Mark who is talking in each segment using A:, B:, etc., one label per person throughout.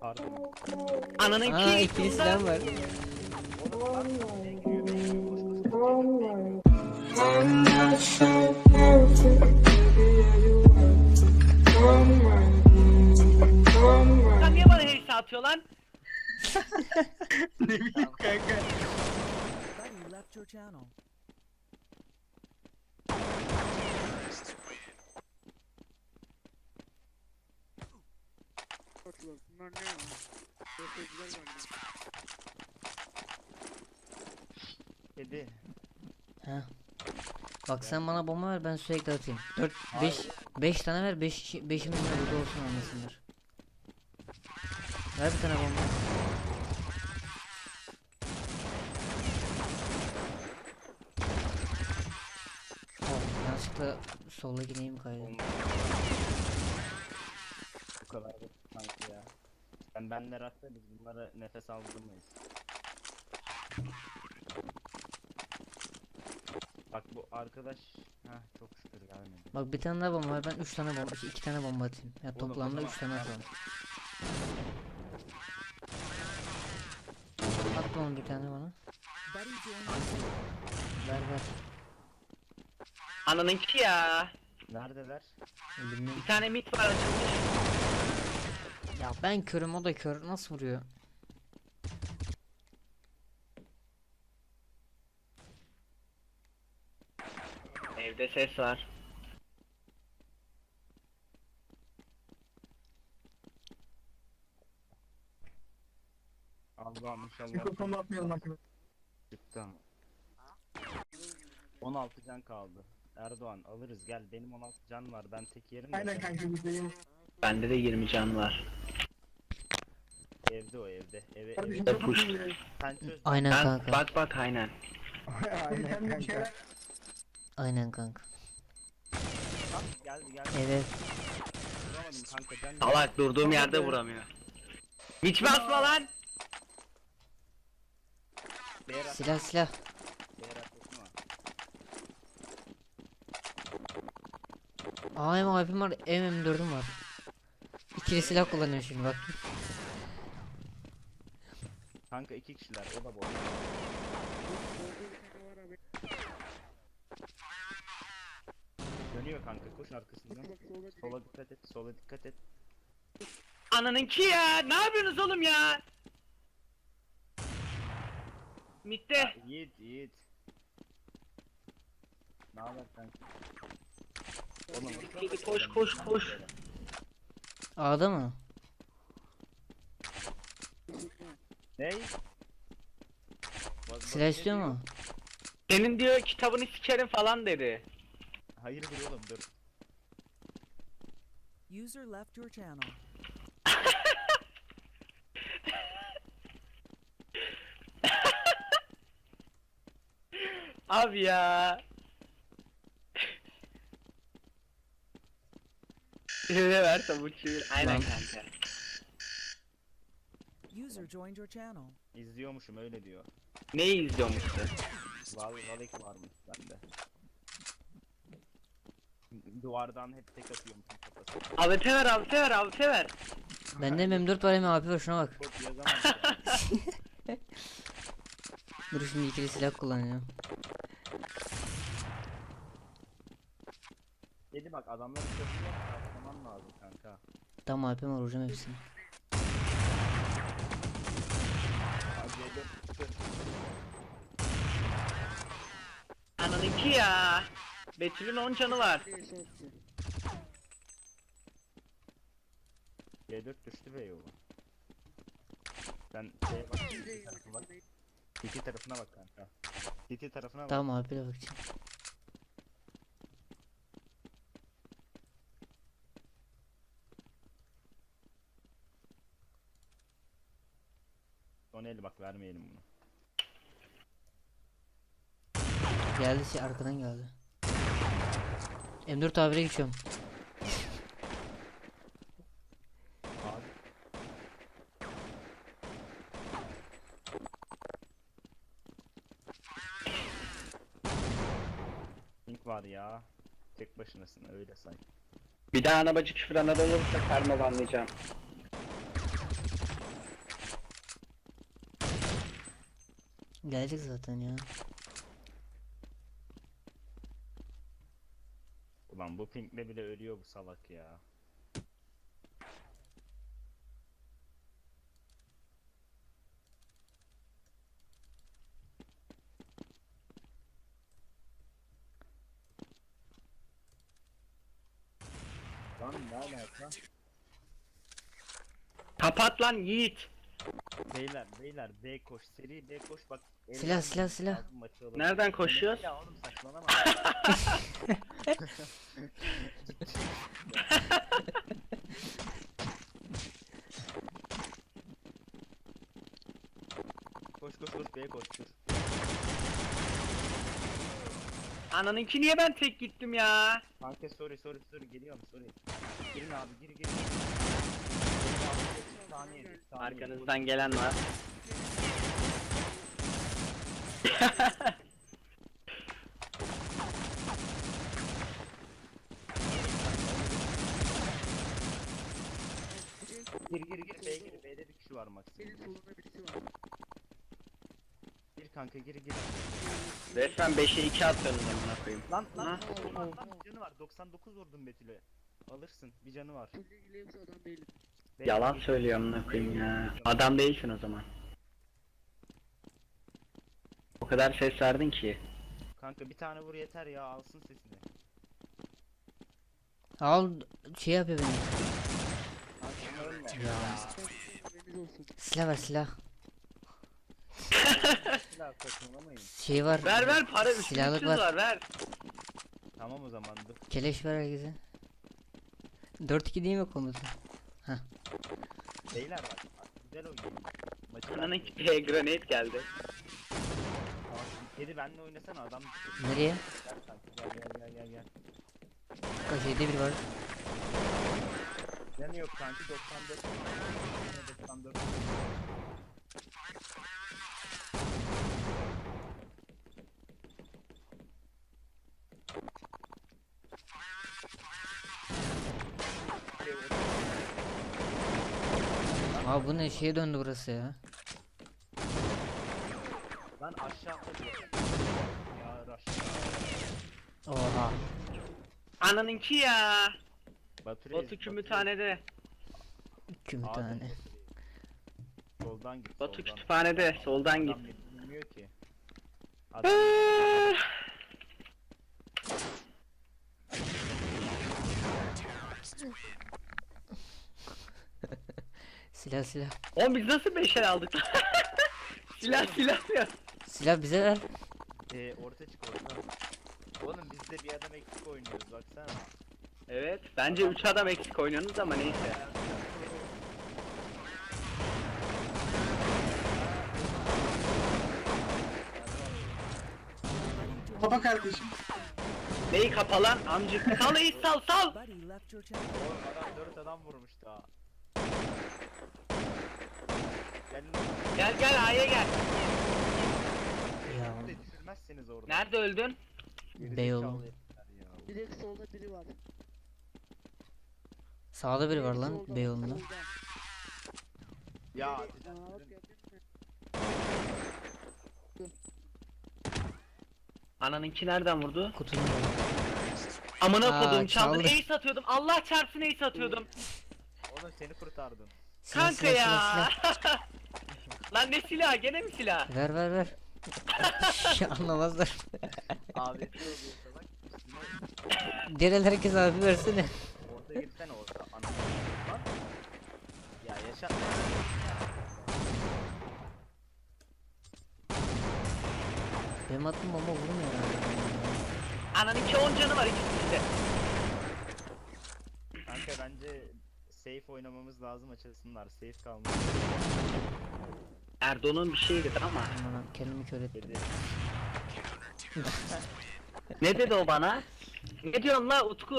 A: Pardon.
B: Ananın
C: Aa
B: ki.
C: ikili silah var.
B: Sen niye bana heyse atıyor lan?
D: ne bileyim kanka.
E: Channel.
D: Bunlar ne ya? Röportajlar galiba.
A: Kedi.
C: Ha. Bak sen bana bomba ver ben sürekli atayım. 4 5 5 tane ver 5 beşimiz de burada olsun anlasınlar. Ver bir tane bomba. Oh, yanlışlıkla sola gideyim kaydı.
A: Bu kadar. Sen benle rastla biz bunlara nefes aldırmayız. Bak bu arkadaş Heh çok şükür gelmedi.
C: Bak bir tane daha bomba var ben 3 tane bomba 2 tane bomba atayım. Ya
A: Oğlum,
C: toplamda
A: o
C: 3 tane
A: zaman-
C: atalım. At oğlum bir tane bana. Ver ver.
B: Ananın ki ya.
A: Neredeler?
C: Bilmiyorum.
B: Bir tane mit var açılmış.
C: Ya ben körüm o da kör. Nasıl vuruyor?
B: Evde ses var.
A: Allah'ım inşallah
D: Mikrofonu atmayalım arkadaşlar.
A: çıktı ama. 16 can kaldı. Erdoğan alırız gel benim 16 can var ben tek yerim
D: Aynen kanka biz de yeni.
B: Bende de 20 can var.
A: Evde o evde eve
D: Kardeşim
A: eve
D: çok
B: push.
A: sen çöz
C: Aynen
B: Ben
C: kanka.
B: bak bak aynen.
D: Aynen bir şeyler.
C: Aynen kanka.
A: Geldi geldi
C: Evet.
A: vuramadım kanka
B: Salak durduğum yerde vuramıyor. Hiç basma lan.
A: Beyler at-
C: Silah silah.
A: atlasana.
C: AM AWP'm var. M24'üm var. İkili silah kullanıyorum şimdi bak.
A: Kanka iki kişiler o da boş. Dönüyor kanka koş arkasından. Sola dikkat et sola dikkat et.
B: Ananın ki ya. Ne yapıyorsunuz oğlum ya? Mitte.
A: Yiğit Yiğit. Ne haber kanka? Oğlum,
B: koş koş koş.
C: A'da mı?
A: Ney? Bak,
C: Silah
A: ne
C: istiyor
A: diyor?
C: mu?
B: Senin diyor kitabını sikerim falan dedi.
A: Hayırdır oğlum dur.
E: User left your channel.
B: Abi ya. Ne verse bu çevir. Aynen kanka.
E: User joined your channel.
A: İzliyormuşum öyle diyor.
B: Neyi izliyormuşsun?
A: Val Valek varmış bende. Duvardan hep tek atıyormuşum kafasına.
B: AWP ver AWP ver AWP ver.
C: Bende M4 var hem AWP var şuna bak.
A: Ya.
C: Dur şimdi ikili silah kullanıyorum.
A: Dedi bak adamları köprüye atlaman lazım kanka.
C: Tam AWP'm var vuracağım hepsini.
A: Çıktı.
B: Ananınki ya. Betül'ün 10 canı var.
A: G4 düştü be yola. Sen şeye bak. CT tarafına bak. CT tarafına bak kanka. CT tarafına bak.
C: Tamam AWP'le bakacağım.
A: Son el bak vermeyelim bunu.
C: Geldi şey arkadan geldi. M4 A1'e geçiyorum.
A: Abi. Link var ya. Tek başınasın öyle say.
B: Bir daha anabacı küfür anadan olursa karma banlayacağım.
C: Gelecek zaten ya.
A: Ulan bu pinkle bile ölüyor bu salak ya. Lan ne alaka?
B: Kapat lan Yiğit.
A: Beyler beyler B koş seri B koş bak.
C: Silah, silah, silah.
B: Nereden koşuyoruz?
A: Ya oğlum saçmalama. koş koş koş B'ye koş dur.
B: Ananınki niye ben tek gittim ya?
A: Kanka sorry sorry sorry geliyorum sorry. Girin abi gir gir. Saniye, saniye.
B: Arkanızdan gelen var.
A: Gir gir gir B'ye gir B'de bir kişi var maksimum. Gir kanka gir gir.
B: Resmen 5'e 2 atıyorsunuz amına koyayım.
A: Lan lan lan, lan, canı var 99 vurdum Betül'e. Alırsın bir canı var.
D: İle yoksa adam değilim.
B: Yalan
A: gir.
B: söylüyor amına koyayım ya. Adam değilsin o zaman. O kadar ses verdin ki.
A: Kanka bir tane vur yeter ya alsın sesini.
C: Al şey yapıyor beni.
A: Kanka ölme.
C: Silah ver silah.
A: Silah saçmalamayın.
C: Şey var.
B: Ver ver para
C: Silahlık var.
B: var ver.
A: Tamam o zaman dur.
C: Keleş ver herkese. 4-2 değil mi komutan?
A: Beyler bak. Güzel oynayın. Maçı.
B: P granate geldi.
A: Tamam, Kedi benle oynasana adam.
C: Nereye?
A: Gel kanka gel gel gel gel gel.
C: Kaç şeyde bir var.
A: Canı yok kanki 94. 94.
C: Abi bu ne şeye döndü burası ya.
A: Lan aşağı atladı. Ya.
C: Oha.
B: Ananınki ya.
A: Baturayız,
B: Batu kütüphanede.
C: Kümü
A: Adem
C: tane.
A: Baturayız. Soldan git.
B: Batu
A: soldan.
B: kütüphanede. Soldan git.
A: Bilmiyor ki. Adam
C: Silah silah.
B: Oğlum biz nasıl 5'er aldık lan? silah silah ya.
C: Silah bize ver.
A: Ee, orta çık orta. Oğlum biz de bir adam eksik oynuyoruz baksana.
B: Evet. Bence 3 adam eksik oynuyorsunuz ama neyse.
D: Baba kardeşim.
B: Neyi kapalan? Amcık. Sal iyi sal sal.
A: Oğlum adam 4 adam vurmuş daha. Gelin
B: Gel gel A'ya gel.
C: Ya.
A: düşürmezseniz orada.
B: Nerede öldün?
A: Gerizekalı
C: Beyoğlu.
A: herifler ya.
D: Direkt solda biri var.
C: Sağda biri var lan Beyoğlu'nda.
D: solda.
A: Ya Atilla,
D: gördün mü?
B: Ananınki nereden vurdu?
C: Kutunun orada.
B: Amına
C: Aa,
B: kodum çaldın.
C: çaldı.
B: Ace atıyordum. Allah çarpsın ace atıyordum.
A: Oğlum seni kurtardım.
C: Silah,
B: Kanka
C: silah,
B: ya.
C: silah.
B: Lan ne silah? Gene mi silah?
C: Ver ver ver. Şey Anlamazlar.
A: Abi bak üstüne
C: Diğer herkes abi versene.
A: orada gitsene orada. Ana. Lan. Ya yaşa.
C: Benim attığım bomba vurmuyor herhalde.
B: Ananınki 10 canı var ikisinde. de.
A: Kanka bence safe oynamamız lazım açılsınlar. Safe kalmış.
B: Erdoğan'ın bir şeydi ama.
C: Aman abi, kendimi kör ettim.
A: Dedi.
B: Ne dedi o bana? Ne diyorsun la Utku?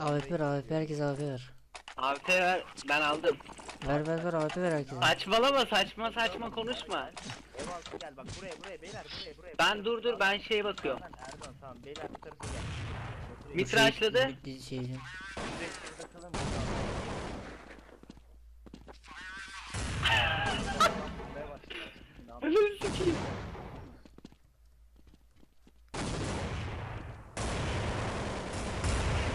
C: AWP ver AWP herkes AWP ver.
B: AWP ver. Ben aldım.
C: Ver ver ver AWP ver herkese.
B: Saçmalama saçma saçma konuşma.
A: Gel bak buraya buraya beyler buraya buraya.
B: Ben dur dur ben şeye bakıyorum.
A: Erdoğan Erdoğan tamam beyler bu tarafa gel. Oturayım.
B: Mit- Mitraşladı.
C: Bitti şeycim.
A: Direkt şurada kalın. Buraya başla.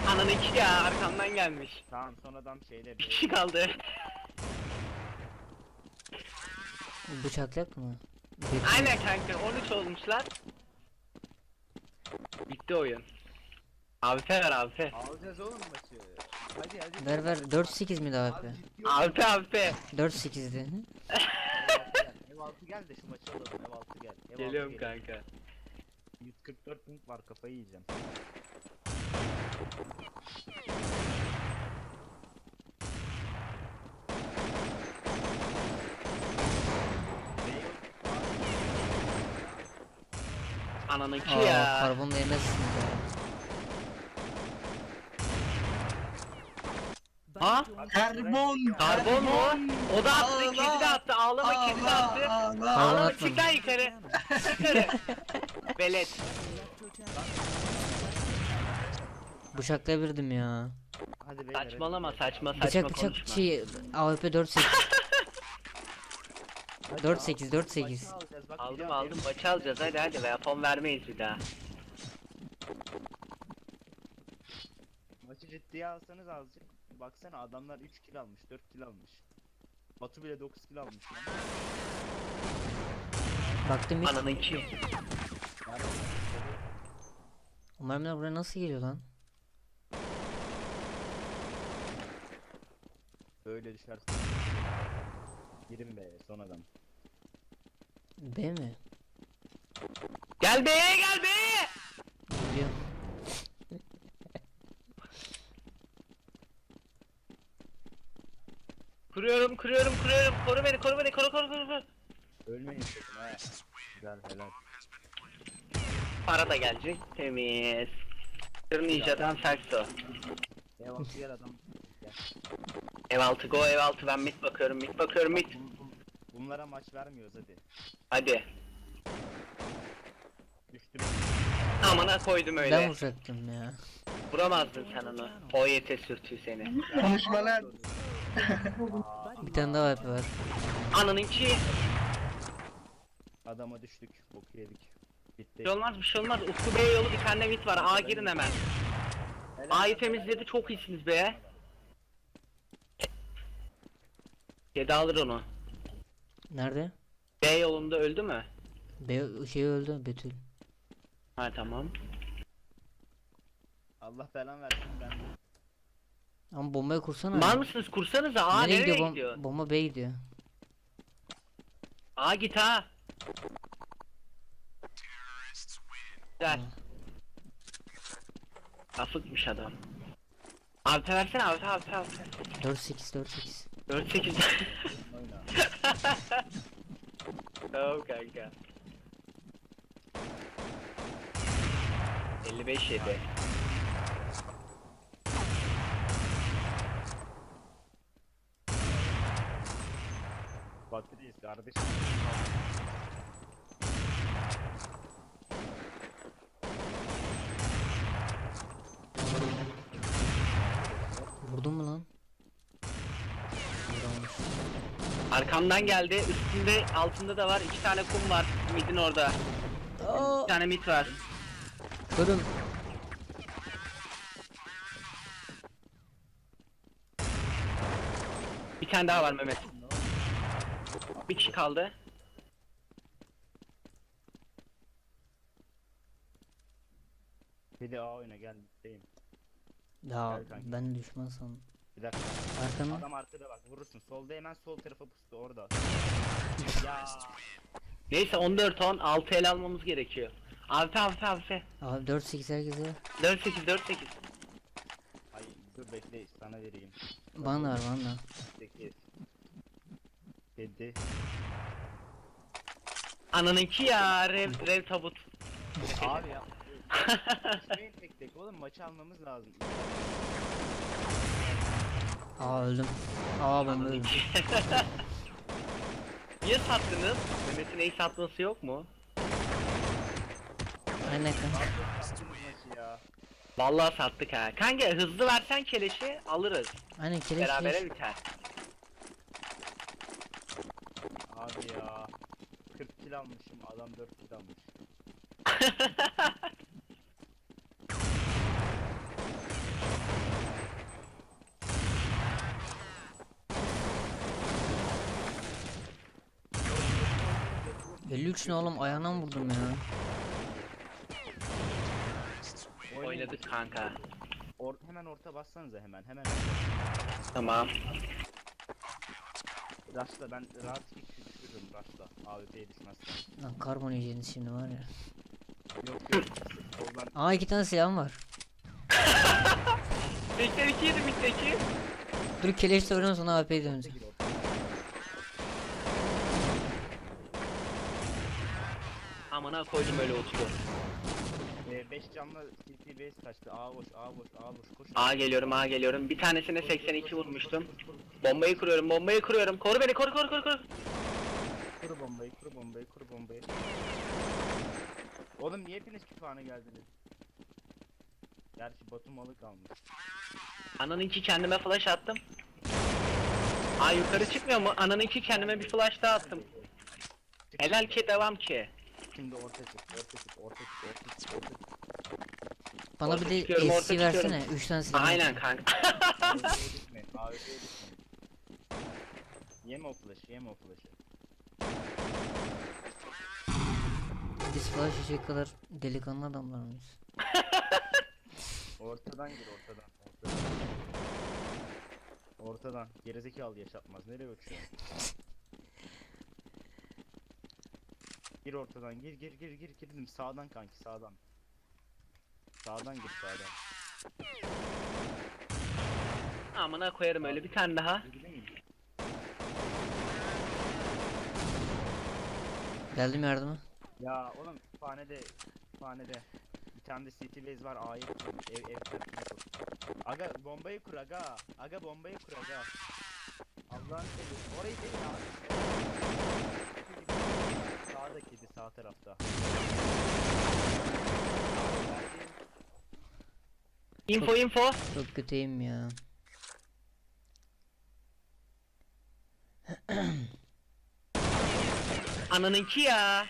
B: Ananı iki ya arkamdan gelmiş.
A: Tamam son adam şeyde
B: Bir kişi kaldı.
C: Bıçaklak mı? Bek-
B: Aynen kanka 13 olmuşlar. Bitti oyun. Alpe ver Alpe.
A: Alacağız oğlum maçı. Hadi hadi.
C: Ver ver 4-8 mi daha
A: hep?
C: Abi
A: ciddi ol.
B: Alpe Alpe.
C: 4-8'di.
A: Ev altı gel de şu maçı alalım. Ev altı gel. Ev altı
B: Geliyorum
A: gel.
B: kanka.
A: 144 ping var kafayı yiyeceğim.
B: Ananınki
C: Aa
B: ya.
C: karbonla yemezsin ya.
B: Ha?
D: Karbon.
B: Karbon mu? O da attı, kedi de attı, ağlama kedi de attı. Ağlama çık lan yukarı. Yukarı.
E: Channel.
C: Bıçaklayabilirdim ya.
A: Hadi beyler.
B: Saçmalama saçma saçma
C: Bıçak bıçak
B: konuşma.
C: şey AWP 4-8.
A: Hadi
C: 4-8
A: al.
C: 4-8.
A: Maçı alacağız, bak
B: Aldım aldım maçı alacağız hadi hadi weapon vermeyiz bir daha.
A: Maçı ciddiye alsanız azıcık. Baksana adamlar 3 kill almış, 4 kill almış. Batu bile 9 kill almış.
C: Baktım bir.
B: Ananınki.
A: Yani
C: O mermiler buraya nasıl geliyor lan?
A: böyle düşersin. Girin be son adam.
C: B mi?
B: Gel be gel be.
C: Gidiyor.
B: Kuruyorum kuruyorum kuruyorum koru beni koru beni koru koru koru. koru.
A: Ölmeyin ha. Güzel helal.
B: Para da gelecek temiz. Ninja'dan Saxo.
A: Ev altı gel adam. Gel.
B: Ev altı go ev altı ben mid bakıyorum mid bakıyorum mid.
A: Bun- bun- bunlara maç vermiyoruz hadi.
B: Hadi.
A: Düştüm.
B: Amına koydum öyle.
C: Ben vuracaktım ya.
B: Vuramazdın sen onu. OYT sürtüyor seni.
D: Konuşma lan.
C: Bir tane daha AWP var.
B: Ananınki.
A: adama düştük. Boku yedik. Bitti.
B: Bir şey olmaz bir şey olmaz. Utku Bey yolu bir tane mid var. A girin hemen. A'yı temizledi çok iyisiniz be. Kedi alır onu.
C: Nerede?
B: B yolunda öldü mü?
C: B şey öldü Betül.
B: Ha tamam.
A: Allah belan versin ben.
C: Ama bombayı kursana.
B: Var mısınız kursanıza Aa
C: nereye, gidiyor? Bom- Bomba B'ye gidiyor.
B: Aa git ha. Güzel. Afıkmış adam. Altı versene altı altı altı.
C: 4-8 4-8.
B: 4 8.
A: Oyna.
B: tamam kanka. 55 7.
A: Batıdayız kardeşim.
C: Vurdun mu lan? Vuramamış.
B: Arkamdan geldi. Üstünde altında da var. iki tane kum var. Midin orada.
C: Oo.
B: Bir tane mit var.
C: Kırın.
B: Bir tane daha var Mehmet. Bir kişi kaldı.
A: Bir de A oyna gel. Deyim.
C: Ya
A: Gel
C: ben düşman sandım.
A: Bir dakika.
C: Arkana.
A: Adam arkada bak vurursun. Solda hemen sol tarafa pustu orada. ya.
B: Neyse 14 10 6 el almamız gerekiyor. Abi abi abi.
C: Abi 4-8 herkese.
B: 4 8 4 8.
A: Ay dur bekle sana vereyim.
C: Bana da var bana da.
A: 8 7
B: Ananınki ya rev rev tabut.
A: Abi ya. Tek tek oğlum maçı almamız lazım.
C: Aa öldüm. Aa ben öldüm.
B: Niye sattınız? Mehmet'in ace satması yok mu?
C: Aynen kanka.
A: Sattınız maçı ya.
B: Vallahi sattık ha. Kanka hızlı versen keleşi alırız.
C: Aynen keleş
B: Berabere
C: keleş.
B: biter.
A: Abi ya. 40 kill almışım adam 4 kill almış.
C: Belli üç ne oğlum ayağına mı vurdum ya?
B: Oynadık kanka.
A: Or hemen orta bassanıza hemen hemen.
B: Tamam.
A: Rasta ben rahat hiç Rasta. AWP'ye düşmezsen.
C: Lan karbon yiyeceğiniz şimdi var ya.
A: Yok yok. Soldan
C: Aa iki tane silahım var.
B: 82 yedim mitteki.
C: Dur keleşle oynayalım sonra AP'ye döneceğim.
B: Amına koydum öyle oturuyor.
A: 5 canlı CT base kaçtı. A boş A boş A boş koş.
B: A geliyorum A geliyorum. Bir tanesine 82 vurmuştum. Bombayı kuruyorum bombayı kuruyorum. Koru beni koru koru koru koru.
A: Kuru bombayı kuru bombayı kuru bombayı. Oğlum niye hepiniz kütüphane geldiniz? Gerçi Batu malı kalmış.
B: Ananınki kendime flash attım. Aa yukarı çıkmıyor mu? Ananınki kendime bir flash daha attım. Helal ki devam ki.
A: Şimdi orta çık, orta çık, orta çık, orta çık, orta çık.
C: Bana
B: Orta
C: bir de
B: çıkıyorum, orta
C: SC versene.
B: çıkıyorum.
C: 3 tane silah.
B: Aynen kanka.
A: AWP'ye düşmeyin, AWP'ye düşmeyin. Yeme o flash'ı, yeme o flash'ı.
C: Biz flash yiyecek kadar delikanlı adamlar mıyız?
A: Ortadan gir, ortadan, ortadan. Ortadan. Gerizekalı yaşatmaz. Nereye uçuyor? Gir ortadan, gir, gir, gir, gir, gir. dedim. Sağdan kanki, sağdan. Sağdan gir, sağdan.
B: Amına koyarım öyle bir tane daha.
A: Mi?
C: Geldim yardıma.
A: Ya oğlum kütüphanede kütüphanede bir tane de city base var A'yı kurmuş ev ev tarafına kur. Aga bombayı kur aga. Aga bombayı kur aga. Allah'ın seversen orayı değil abi. Sağdaki kedi sağ tarafta.
B: Info info.
C: Çok kötüyüm ya.
B: Ananınki ya.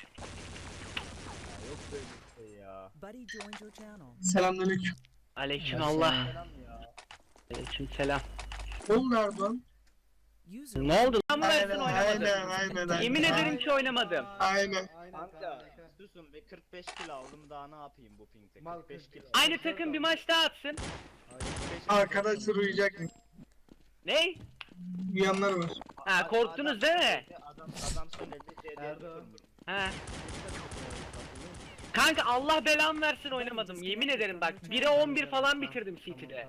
A: Yok böyle bir şey ya.
E: Buddy joined your channel.
D: Selamünaleyküm.
B: Aleyküm Allah.
A: Selam ya.
B: Aleyküm selam.
D: Ne oldu Erdoğan?
E: User
B: Ne oldu lan ben
D: aynen
B: oynamadım.
D: aynen. aynen.
B: Yemin ederim ki oynamadım.
D: Aynen.
A: Kanka susun ve 45 kill aldım daha ne yapayım bu pingde 45 kill.
B: Aynı takım bir maç daha atsın.
D: Arkadaşlar uyuyacak mı?
B: Ne?
D: Uyanlar var.
B: Ha korktunuz değil mi?
A: Adam adam söyledi CD'ye kurmuş.
B: Ha. Kanka Allah belamı versin oynamadım. Yemin ederim bak. 1'e 11 falan bitirdim CT'de.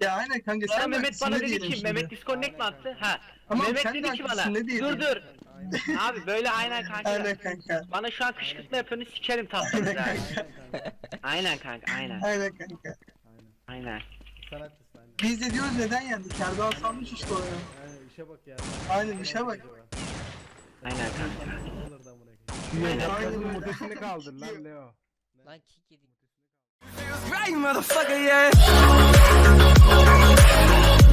D: Ya aynen kanka
B: Sonra
D: sen de
B: Mehmet bana dedi ki
D: şimdi?
B: Mehmet disconnect mi attı? Ha.
D: Ama
B: Mehmet
D: sen de
B: dedi ki bana
D: haklısın, ne diyelim?
B: dur dur. Abi böyle aynen kanka.
D: Aynen kanka.
B: Bana şu an kışkırtma yapıyorsunuz sikerim tatlınızı
D: Aynen
B: abi.
D: kanka.
B: Aynen kanka aynen.
D: Aynen kanka.
B: Aynen.
D: Biz de diyoruz neden yendik? Erdoğan salmış işte oraya.
F: Aynen işe bak ya.
D: Aynen işe bak.
B: Aynen kanka. Aynen.
D: Aynen.
F: Mutesini kaldır lan Leo.
C: Lan kick yedim.
G: Right, motherfucker, yeah.